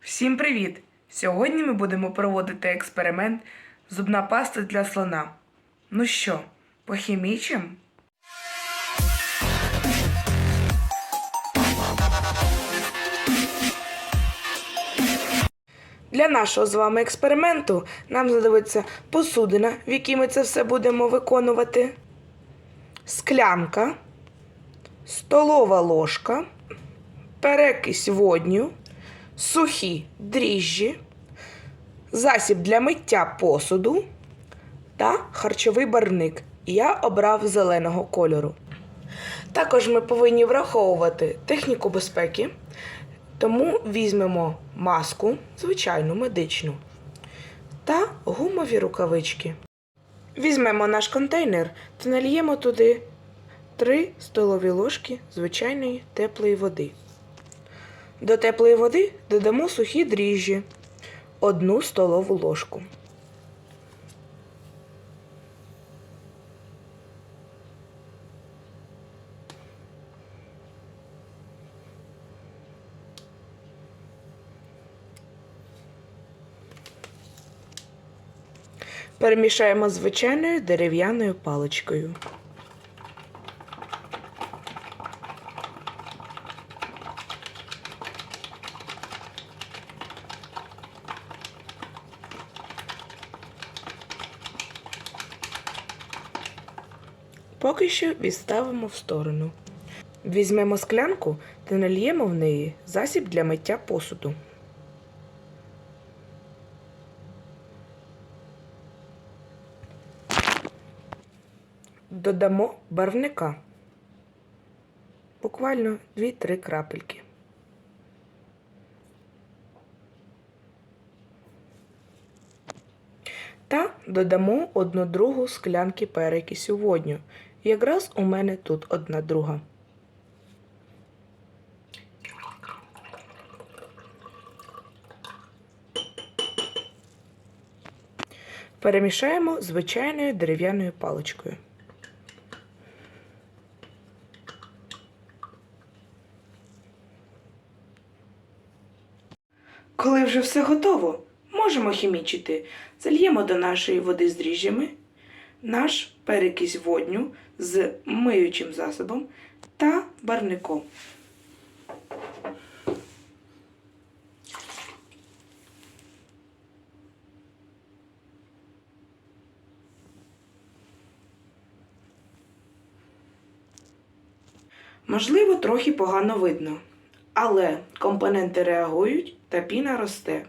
Всім привіт! Сьогодні ми будемо проводити експеримент зубна паста для слона. Ну що, похімічим? Для нашого з вами експерименту нам знадобиться посудина, в якій ми це все будемо виконувати, склянка, столова ложка, перекись водню, сухі дріжджі, засіб для миття посуду та харчовий барвник. Я обрав зеленого кольору. Також ми повинні враховувати техніку безпеки, тому візьмемо маску, звичайну медичну, та гумові рукавички. Візьмемо наш контейнер та нальємо туди 3 столові ложки звичайної теплої води. До теплої води додамо сухі дріжджі, 1 столову ложку. Перемішаємо звичайною дерев'яною паличкою. Поки що відставимо в сторону. Візьмемо склянку та нальємо в неї засіб для миття посуду. Додамо барвника. Буквально 2-3 крапельки. Та додамо одну другу склянки перекисю водню. Якраз у мене тут одна друга. Перемішаємо звичайною дерев'яною паличкою. Коли вже все готово, можемо хімічити. Зальємо до нашої води з дріжджами наш перекись водню з миючим засобом та барником. Можливо, трохи погано видно, але компоненти реагують та піна росте.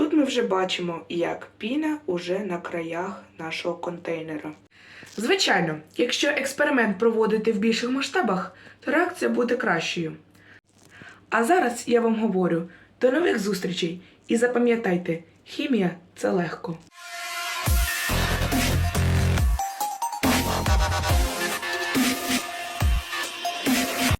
Тут ми вже бачимо, як піна уже на краях нашого контейнера. Звичайно, якщо експеримент проводити в більших масштабах, то реакція буде кращою. А зараз я вам говорю до нових зустрічей і запам'ятайте, хімія це легко.